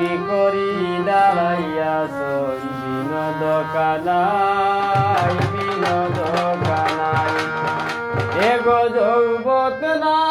কি করি দাঁড়াইয়া বিনোদ কানাই বিনোদ কানাই। এগো যৌবত না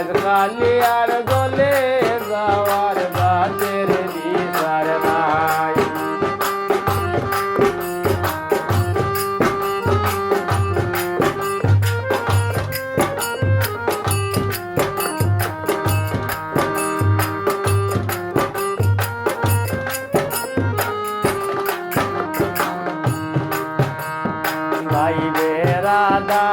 আজ কালি আর গলে যাওয়ার বাদের দিশার নাই। বাইরে রাধা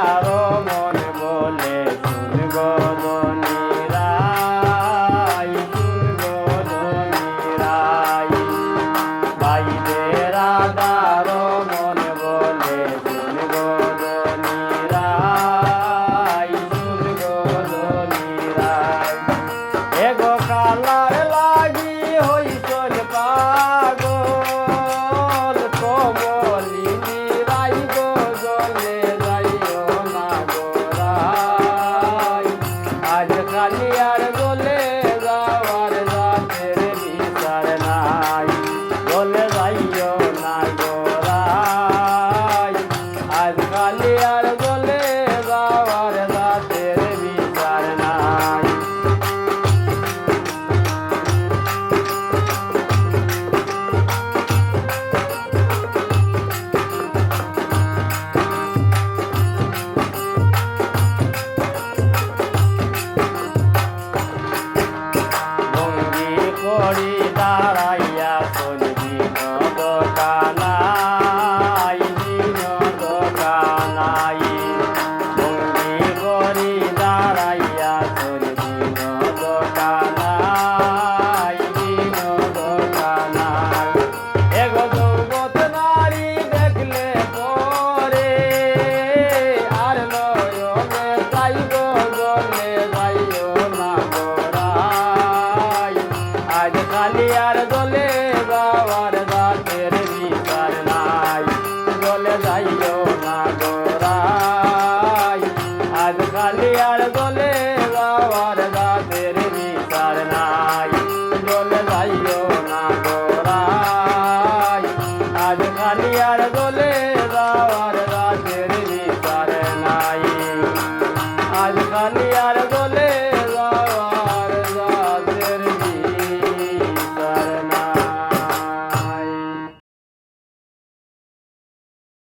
আর দোলে যাওয়ার